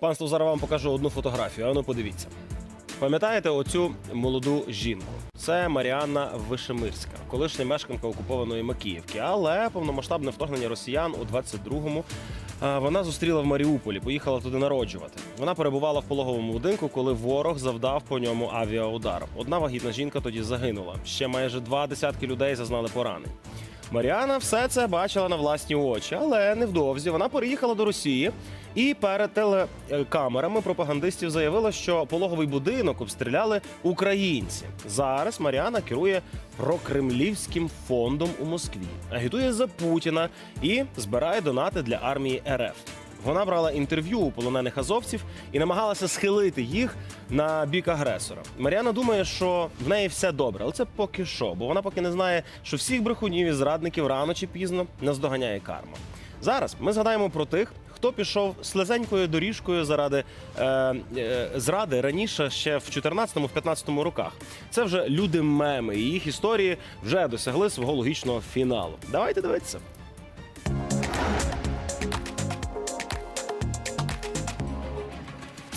Панство, зараз вам покажу одну фотографію. Ану, подивіться. Пам'ятаєте оцю молоду жінку? Це Маріанна Вишемирська, колишня мешканка окупованої Макіївки. Але повномасштабне вторгнення росіян у 22-му вона зустріла в Маріуполі, поїхала туди народжувати. Вона перебувала в пологовому будинку, коли ворог завдав по ньому авіаудар. Одна вагітна жінка тоді загинула. Ще майже два десятки людей зазнали поранень. Маріана все це бачила на власні очі, але невдовзі вона переїхала до Росії і перед телекамерами пропагандистів заявила, що пологовий будинок обстріляли українці. Зараз Маріана керує прокремлівським фондом у Москві, агітує за Путіна і збирає донати для армії РФ. Вона брала інтерв'ю у полонених азовців і намагалася схилити їх на бік агресора. Маріана думає, що в неї все добре, але це поки що, бо вона поки не знає, що всіх брехунів і зрадників рано чи пізно наздоганяє карма. Зараз ми згадаємо про тих, хто пішов слезенькою доріжкою заради е, е, зради раніше, ще в 14-15 роках. Це вже люди меми, і їх історії вже досягли свого логічного фіналу. Давайте дивитися.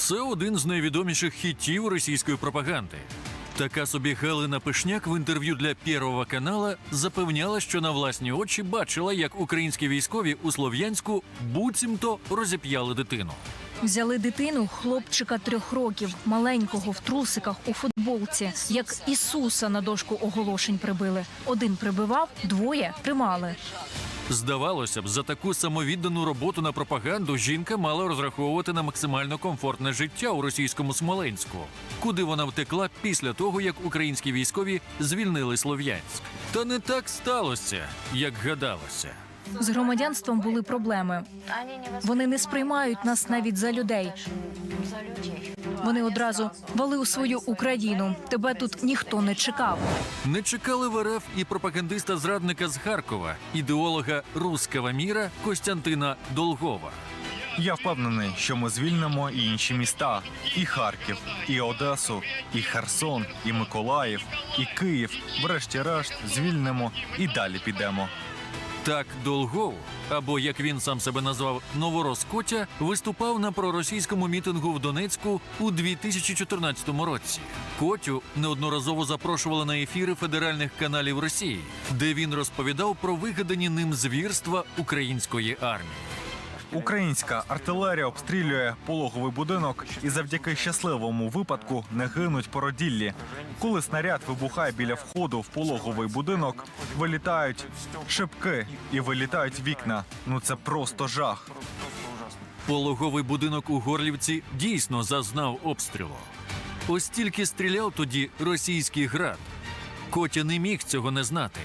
Це один з найвідоміших хітів російської пропаганди. Така собі Галина Пишняк в інтерв'ю для Первого канала запевняла, що на власні очі бачила, як українські військові у Слов'янську буцімто розіп'яли дитину. Взяли дитину, хлопчика трьох років, маленького в трусиках у футболці, як Ісуса на дошку оголошень прибили. Один прибивав, двоє тримали. Здавалося б, за таку самовіддану роботу на пропаганду жінка мала розраховувати на максимально комфортне життя у російському Смоленську, куди вона втекла після того, як українські військові звільнили Слов'янськ. Та не так сталося, як гадалося. З громадянством були проблеми. Вони не сприймають нас навіть за людей. Вони одразу вали у свою Україну. Тебе тут ніхто не чекав. Не чекали в РФ і пропагандиста зрадника з Харкова, ідеолога руского міра Костянтина Долгова. Я впевнений, що ми звільнимо і інші міста: і Харків, і Одесу, і Херсон, і Миколаїв, і Київ. Врешті-решт звільнимо і далі підемо. Так Долгов, або як він сам себе назвав Новороскотя, виступав на проросійському мітингу в Донецьку у 2014 році. Котю неодноразово запрошували на ефіри федеральних каналів Росії, де він розповідав про вигадані ним звірства української армії. Українська артилерія обстрілює пологовий будинок, і завдяки щасливому випадку не гинуть породіллі. Коли снаряд вибухає біля входу в пологовий будинок, вилітають шибки і вилітають вікна. Ну це просто жах. Пологовий будинок у Горлівці дійсно зазнав обстрілу. Ось тільки стріляв тоді російський град. Котя не міг цього не знати.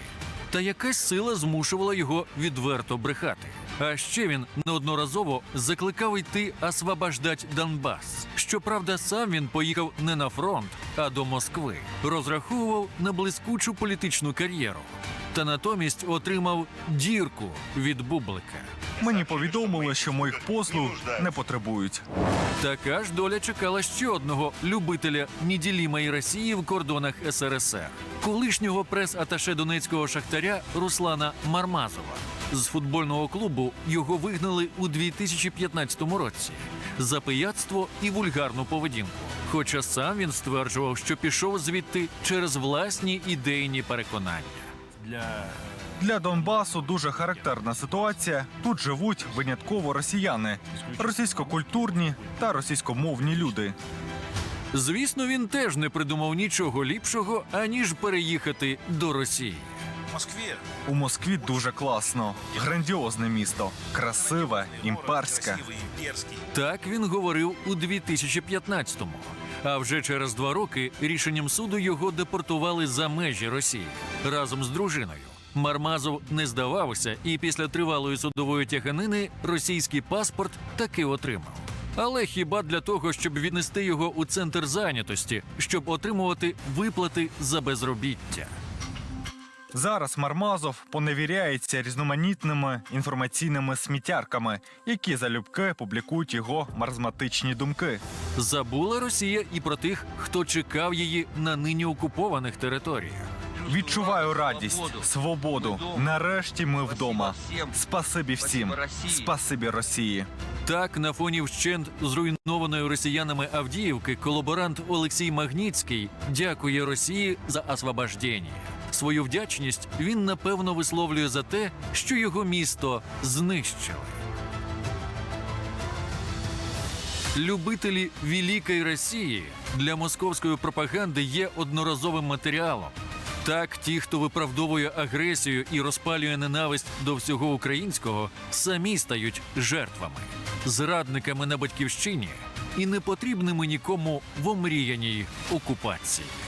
Та якась сила змушувала його відверто брехати. А ще він неодноразово закликав йти освобождать Донбас. Щоправда, сам він поїхав не на фронт, а до Москви. Розраховував на блискучу політичну кар'єру. Та натомість отримав дірку від бублика. Мені повідомили, що моїх послуг не потребують. Така ж доля чекала ще одного любителя неділімої Росії в кордонах СРСР, колишнього прес-аташе донецького шахтаря Руслана Мармазова. З футбольного клубу його вигнали у 2015 році за пияцтво і вульгарну поведінку. Хоча сам він стверджував, що пішов звідти через власні ідейні переконання. Для Донбасу дуже характерна ситуація. Тут живуть винятково росіяни, російськокультурні та російськомовні люди. Звісно, він теж не придумав нічого ліпшого, аніж переїхати до Росії. У Москві дуже класно, грандіозне місто, красиве, імперське. Так він говорив у 2015-му. А вже через два роки рішенням суду його депортували за межі Росії разом з дружиною. Мармазов не здавався, і після тривалої судової тяганини російський паспорт таки отримав. Але хіба для того, щоб віднести його у центр зайнятості, щоб отримувати виплати за безробіття? Зараз Мармазов поневіряється різноманітними інформаційними сміттярками, які залюбки публікують його маразматичні думки. Забула Росія і про тих, хто чекав її на нині окупованих територіях. Відчуваю радість, свободу. Нарешті ми вдома. Спасибі всім. Спасибі Росії. Так, на фоні вщент зруйнованої росіянами Авдіївки, колаборант Олексій Магніцький дякує Росії за освобождення. Свою вдячність він напевно висловлює за те, що його місто знищили. Любителі Великої Росії для московської пропаганди є одноразовим матеріалом. Так, ті, хто виправдовує агресію і розпалює ненависть до всього українського, самі стають жертвами, зрадниками на батьківщині і непотрібними нікому в омріяній окупації.